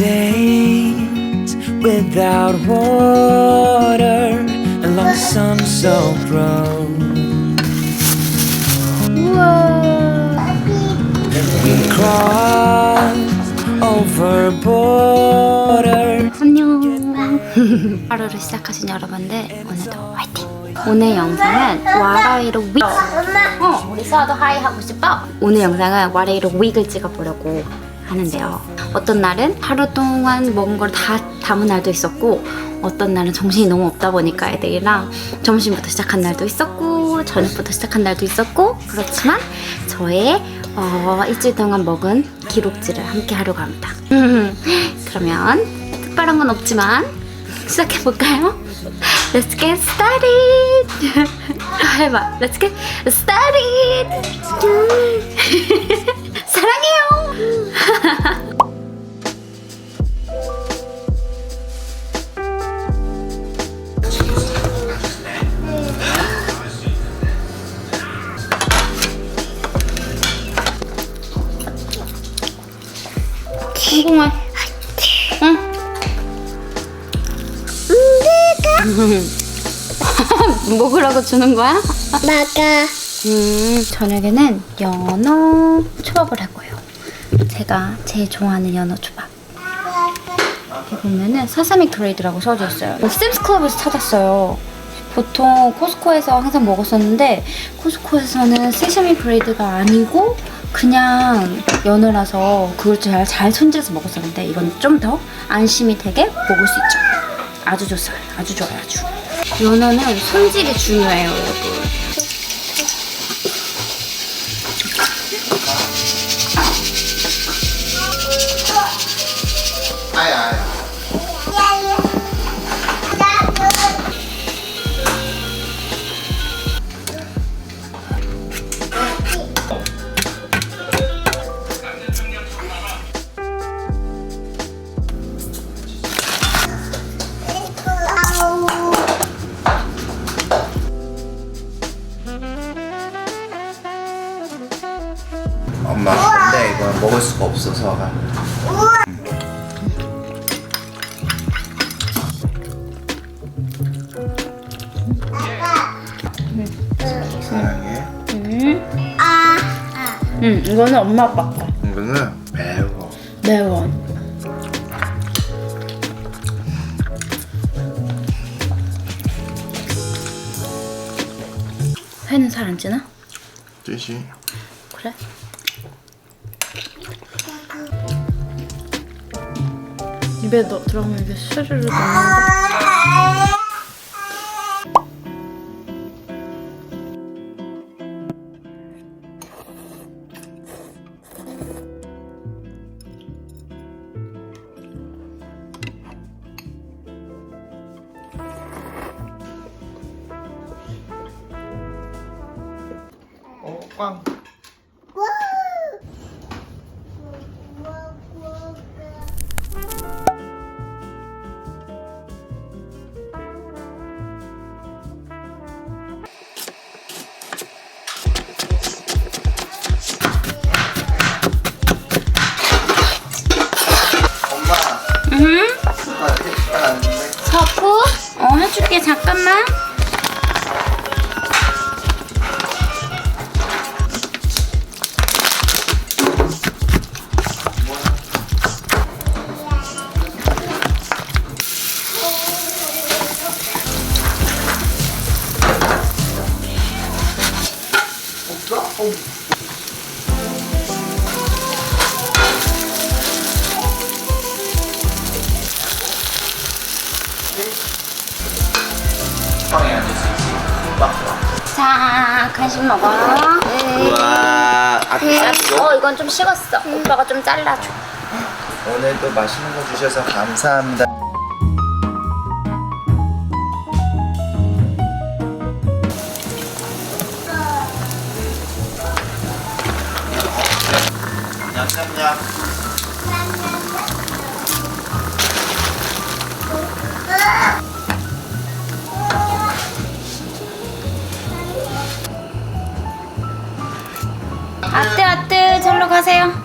days without water along the sun-soaked road. We crossed over borders. 안녕. 하루를 시작하신 여러분들 오늘도 화이팅. 오늘 영상은 와라이로 윅. 어, 우리 수아도 하이 하고 싶어. 오늘 영상은 와라이로 윅을 찍어보려고 하는데요. 어떤 날은 하루 동안 먹은 걸 다 담은 날도 있었고, 어떤 날은 정신이 너무 없다 보니까 애들이랑 점심부터 시작한 날도 있었고, 저녁부터 시작한 날도 있었고, 그렇지만 저의 어, 일주일 동안 먹은 기록지를 함께 하려고 합니다. 그러면 특별한 건 없지만 시작해 볼까요? Let's get started. 해봐. Let's get started. 주는 거야? 나가. 음, 저녁에는 연어 초밥을 할 거예요. 제가 제일 좋아하는 연어 초밥. 여기 보면은 사사미 그레이드라고 써져 있어요. 샘스 클럽에서 찾았어요. 보통 코스코에서 항상 먹었었는데 코스코에서는 세샤미 그레이드가 아니고 그냥 연어라서 그걸 잘, 잘 손질해서 먹었었는데 이건 좀 더 안심이 되게 먹을 수 있죠. 아주 좋어요. 아주 좋아요. 아주. 연어는 손질이 중요해요, 여러분. 응, 이거는 엄마 아빠 거. 이거는 매워 매워. 회는 살 안 찌나? 뜻이 그래? 입에 넣, 들어가면 이게 스르르 넣는데 꽝 엄마 응? 아는데 서프? 어 해줄게 잠깐만 어? 빵에 빵자 간식 먹어 우와 네, 아프죠? 어 이건 좀 식었어 오빠가 좀 잘라줘 오늘도 맛있는 거 주셔서 감사합니다 아뜨 아뜨 절로 가세요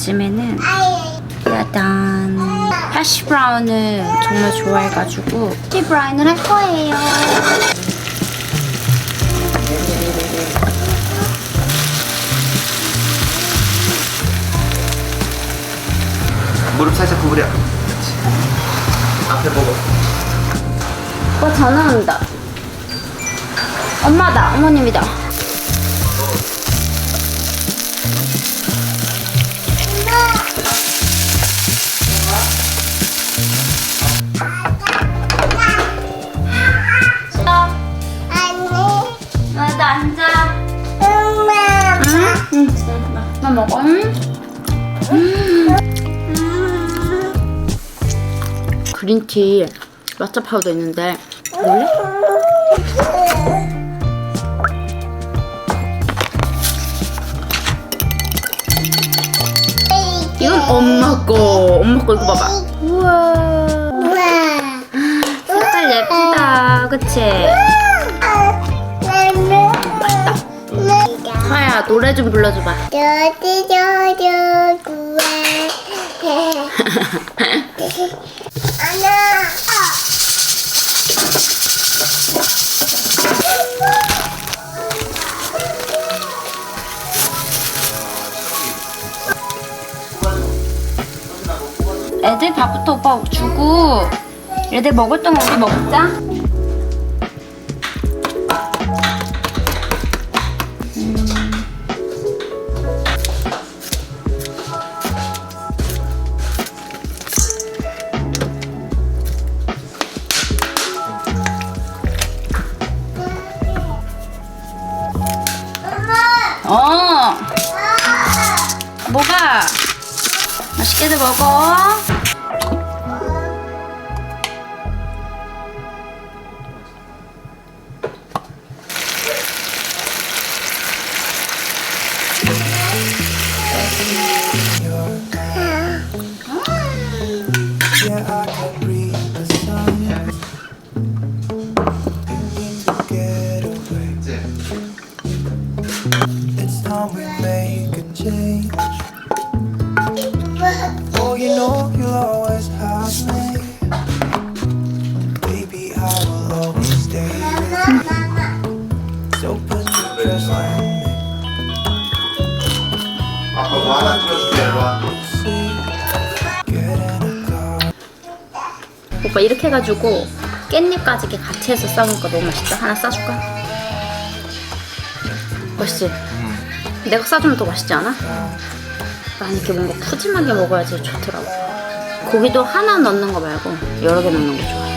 아침에는 야단 해시 브라운을 정말 좋아해가지고 해시 브라운을 할 거예요. 무릎 살짝 구부려. 그렇지. 앞에 보고. 어 전화 온다. 엄마다 어머님이다. 나 먹어. 응? 그린티 라떼 파우더 있는데 원래? 이건 엄마 거. 엄마 거 이거 봐봐. 우와. 색깔 예쁘다. 그치? 노래 좀 불러줘봐. 애들 밥부터 오빠 주고 애들 먹을 동안 우리 먹자. 어. 뭐가? 맛있게들 먹어. Time we make a change. Oh, you know you'll always have me. Baby, I will always stay. So put your trust in me. 아빠 뭐 하나 들어줄게. 일로 와. See, get in a car. 오빠 이렇게 해가지고 깻잎까지 이렇게 같이 해서 싸먹으니까 너무 맛있다. 하나 싸줄까? 맛있지? 내가 싸주면 더 맛있지 않아? 난 이렇게 뭔가 푸짐하게 먹어야지 좋더라고. 고기도 하나 넣는 거 말고 여러 개 넣는 거 좋아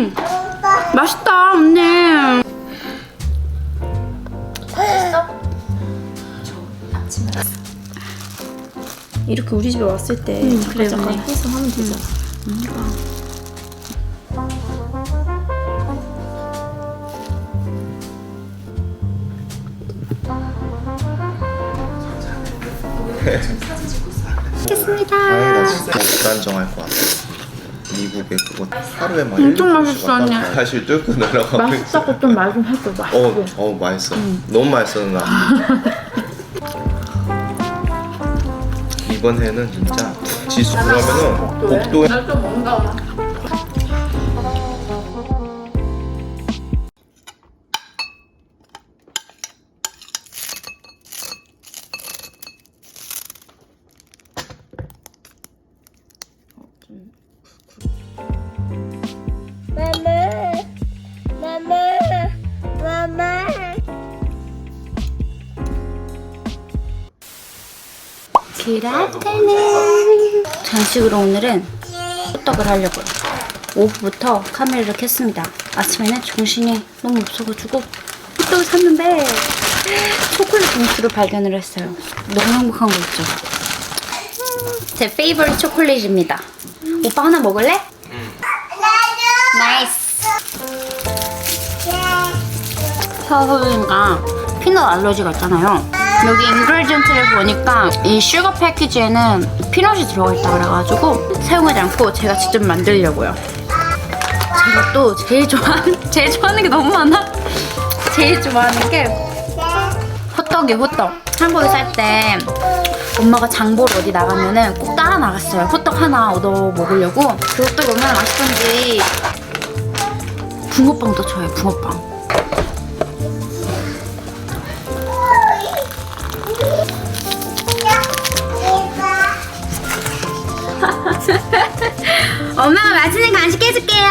음 맛있다 언니. 이렇게 우리 집에 왔을 때 그래, 잠깐. 해서 하면 되잖아. 다행이다 진짜. 불안정할 것 같아 미국에 그거 하루에 막 엄청 맛있어, 시간 언니. 딱 사실 뚫고 내려가고 맛있다고 좀 말 좀 해줘. 맛있고. 어, 어 맛있어 너무 맛있어 나 이번 해는 진짜 지수 그러면은 복도에 날좀 뭔가. 그라테는 간식으로 오늘은 호떡을 하려고요. 오후부터 카메라를 켰습니다. 아침에는 정신이 너무 없어가지고 호떡을 샀는데 초콜릿 봉투를 발견을 했어요. 너무 행복한 거 있죠? 음, 제 페이버릿 초콜릿입니다. 오빠 하나 먹을래? 나이스. 서울이가 피넛 알러지가 있잖아요. 여기 인그레디언트를 보니까 이 슈거 패키지에는 피넛이 들어가 있다 그래가지고 사용하지 않고 제가 직접 만들려고요. 제가 또 제일 좋아하는 제일 좋아하는 게 너무 많아. 제일 좋아하는 게 호떡이 호떡. 한국에 살 때 엄마가 장 보러 어디 나가면은 꼭 따라 나갔어요. 호떡 하나 얻어 먹으려고. 그 호떡 얼마나 맛있던지. 붕어빵도 좋아해요. 붕어빵. 엄마가 맛있는 간식 해줄게요.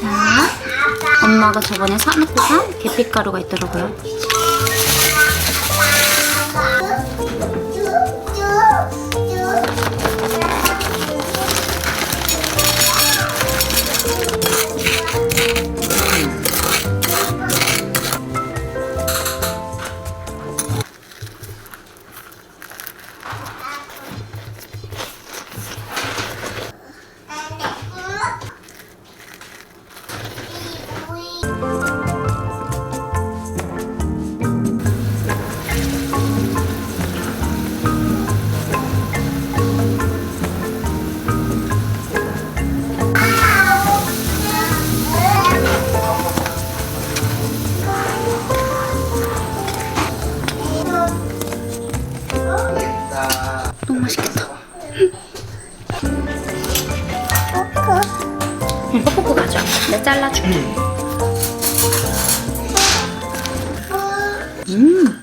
자, 엄마가 저번에 사놓고 산 계피가루가 있더라고요. 맛있겠다. 응, 뽀뽀뽀 가져. 내가 잘라줄게. 음,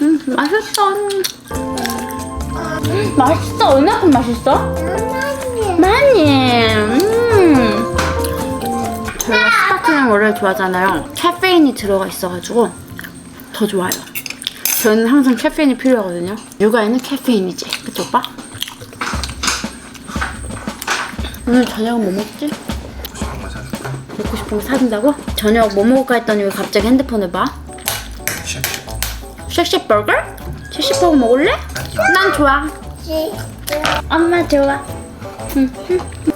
음, 맛있어. 음, 맛있어. 얼마큼 맛있어? 많이. 음. 제가 스파클링 원래 좋아하잖아요. 카페인이 들어가 있어가지고 더 좋아요. 저는 항상 카페인이 필요하거든요. 육아에는 카페인이지. 그쵸, 오빠? 오늘 저녁은 뭐 먹지? 먹고 싶은 거 사준다고? 저녁 뭐 먹을까 했더니 왜 갑자기 핸드폰을 봐? 쉑쉑 버거? 쉑쉑 버거 먹을래? 난 좋아. 엄마 좋아.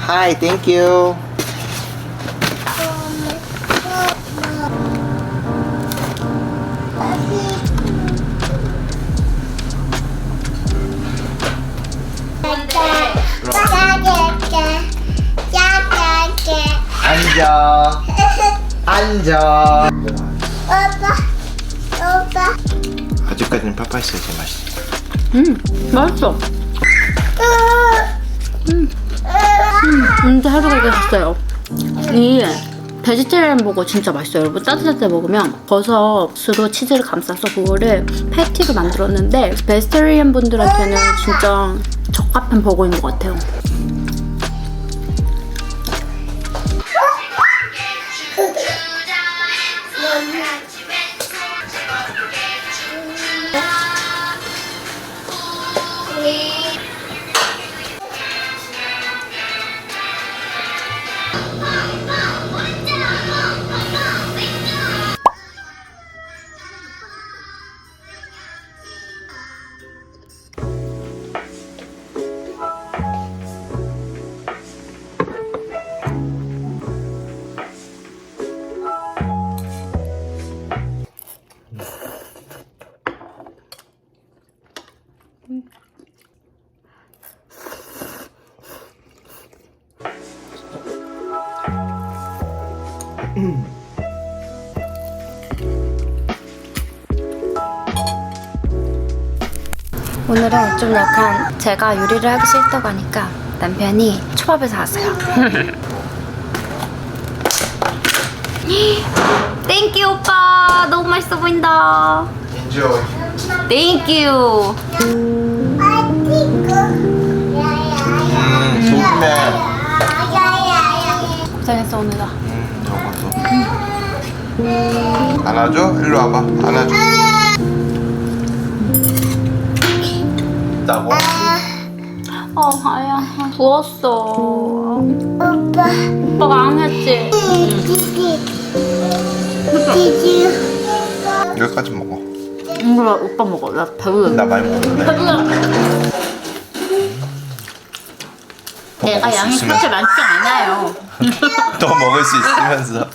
Hi, thank. 앉아. 앉아. 오빠, 오빠. 아직까지는 파파이스가 제일 맛있어. 음, 맛있어. 진짜 하루가 이겼어요. 이 베지테리안 버거 진짜 맛있어요. 여러분 따뜻할 때 먹으면 버섯으로 치즈를 감싸서 그거를 패티로 만들었는데 베지테리안 분들한테는 진짜 적합한 버거인 것 같아요. 오늘은 좀 약간 제가 요리를 하기 싫다고 하니까 남편이 초밥을 사왔어요. 땡큐 오빠 너무 맛있어 보인다. 땡큐. 음. 고생했어 오늘아. 음. 안아줘? 일로 와봐. 안아줘. 나고? 어 아야 아, 부었어. 오빠 오빠가 안 했지. 디디 디디 여기까지 먹어. 몰라 오빠 먹어. 나 배불러. 나 많이 먹었는데. 배불러. 더 내가 양이 그렇게 많지 않아요. 더 먹을 수 있으면서.